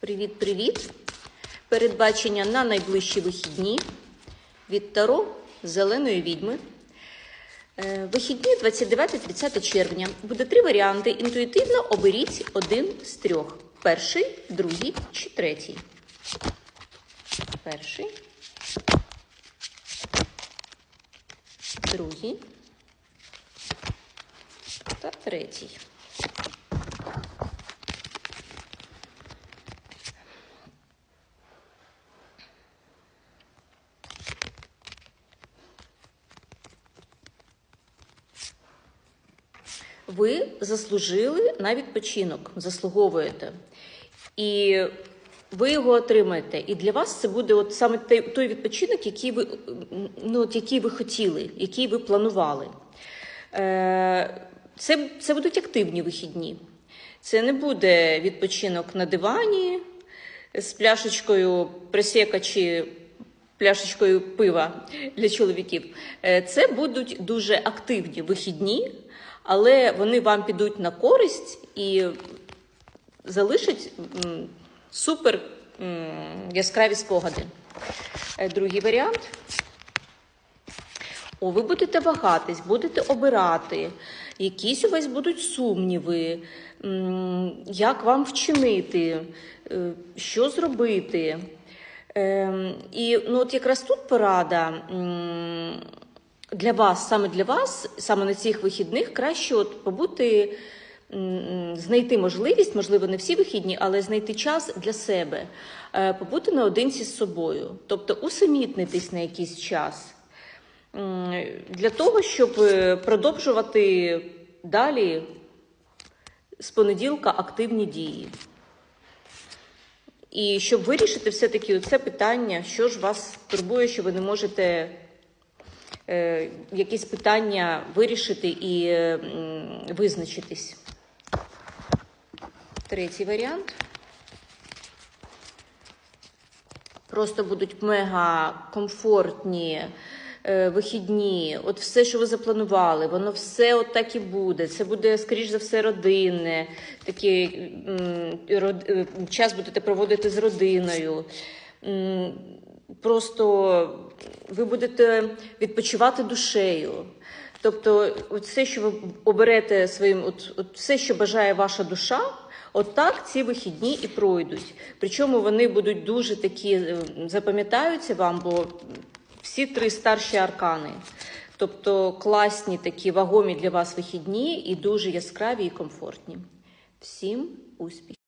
Привіт-привіт! Передбачення на найближчі вихідні від Таро Зеленої відьми. Е, Вихідні 29-30 червня. Буде три варіанти. Інтуїтивно оберіть один з трьох: перший, другий чи третій. Перший. Другий. Та третій. Ви заслужили на відпочинок, заслуговуєте. І ви його отримаєте. І для вас це буде от саме той, відпочинок, який ви, ну, от який ви хотіли, який ви планували. Е, це, це будуть активні вихідні. Це не буде відпочинок на дивані з пляшечкою присека чи пляшечкою пива для чоловіків. Е, Це будуть дуже активні вихідні, але вони вам підуть на користь і залишать супер яскраві спогади. Е, Другий варіант. О, ви будете вагатись, будете обирати, якісь у вас будуть сумніви, як вам вчинити, е, що зробити. Ем, І ну, от якраз тут порада для вас, саме для вас, саме на цих вихідних, краще от побути, знайти можливість, можливо, не всі вихідні, але знайти час для себе, е, побути наодинці з собою, тобто усамітнитись на якийсь час. Для того, щоб е, продовжувати далі з понеділка активні дії. І щоб вирішити все-таки це питання, що ж вас турбує, що ви не можете якісь питання вирішити і е, визначитись. Третій варіант. Просто будуть мега комфортні е, вихідні. От все, що ви запланували, воно все от так і буде. Це буде, скоріш за все, родинне. Такий е, час будете проводити з родиною. Просто ви будете відпочивати душею. Тобто, от все, що ви оберете своїм, от, от все, що бажає ваша душа, от так ці вихідні і пройдуть. Причому вони будуть дуже такі, е, запам'ятаються вам, бо всі три старші аркани. Тобто класні такі вагомі для вас вихідні і дуже яскраві і комфортні. Всім успіхів!